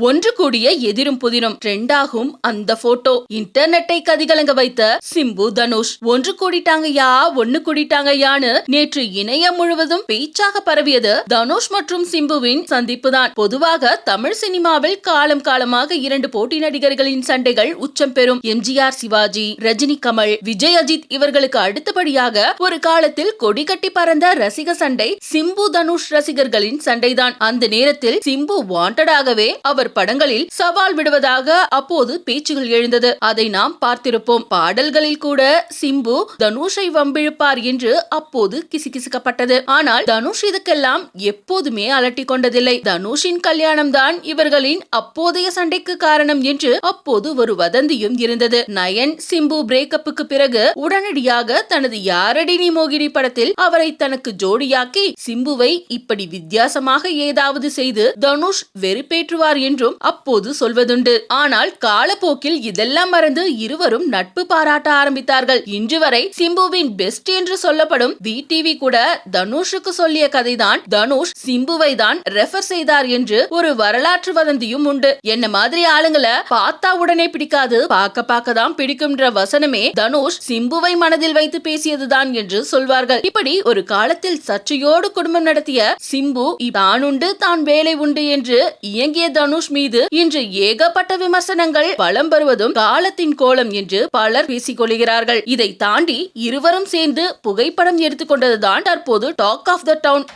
ஒன்று கூடிய எதிரும் புதிரும் ட்ரெண்டாகும் அந்த போட்டோ. இன்டர்நெட்டை கதிகலங்க வைத்த சிம்பு தனுஷ். ஒன்று கூடிட்டாங்கயா ஒன்னு கூடிட்டாங்கயான்னு நேற்று இணையம் முழுவதும் பேச்சாக பரவியது தனுஷ் மற்றும் சிம்புவின் சந்திப்பு தான் பொதுவாக தமிழ் சினிமாவில் காலம் காலமாக இரண்டு போட்டி நடிகர்களின் சண்டைகள் உச்சம் பெறும். எம்ஜிஆர் சிவாஜி ரஜினி கமல் விஜய் அஜித் இவர்களுக்கு அடுத்தபடியாக ஒரு காலத்தில் கொடி கட்டி பறந்த ரசிக சண்டை சிம்பு தனுஷ் ரசிகர்களின் சண்டைதான். அந்த நேரத்தில் சிம்பு வாண்டடாகவே அவர் படங்களில் சவால் விடுவதாக அப்போது பேச்சுகள் எழுந்தது. அதை நாம் பார்த்திருப்போம். பாடல்களில் கூட சிம்பு தனுஷை வம்பிழுப்பார் என்று அப்போது கிசுகிசுக்கப்பட்டது. ஆனால் தனுஷ் இதுக்கெல்லாம் எப்போதுமே அலட்டிக் கொண்டதில்லை. தனுஷின் கல்யாணம் தான் இவர்களின் அப்போதைய சண்டைக்கு காரணம் என்று அப்போது ஒரு வதந்தியும் இருந்தது. நயன் சிம்பு பிரேக்கப்புக்கு பிறகு உடனடியாக தனது யாரடி நீ மோகினி படத்தில் அவரை தனக்கு ஜோடியாக்கி சிம்புவை இப்படி வித்தியாசமாக ஏதாவது செய்து தனுஷ் வெறுப்பேற்றுவார் என்று என்றும் அப்போது சொல்வதுண்டு. ஆனால் காலப்போக்கில் இதெல்லாம் மறந்து இருவரும் நட்பு பாராட்ட ஆரம்பித்தார்கள். இன்று வரை சிம்புவின் பெஸ்ட் என்று சொல்லப்படும் வி டிவி கூட தனுஷுக்கு சொல்லிய கதைதான் தனுஷ் சிம்புவை தான் ரெஃபர் செய்தார் என்று ஒரு வரலாற்று வதந்தியும் உண்டு. என்ன மாதிரி ஆளுங்களை பார்த்தா உடனே பிடிக்காது பார்க்க பார்க்க தான் பிடிக்கும்ன்ற வசனமே தனுஷ் சிம்புவை மனதில் வைத்து பேசியதுதான் என்று சொல்வார்கள். இப்படி ஒரு காலத்தில் சர்ச்சையோடு குடும்பம் நடத்திய சிம்பு தான் உண்டு தான் வேலை உண்டு என்று இயங்கிய தனுஷ் மீது இன்று ஏகப்பட்ட விமர்சனங்கள் வலம் வருவதும் காலத்தின் கோலம் என்று பலர் பேசிக்கொள்கிறார்கள். இதை தாண்டி இருவரும் சேர்ந்து புகைப்படம் எடுத்துக்கொண்டதுதான் தற்போது டாக் ஆஃப் த டவுன்.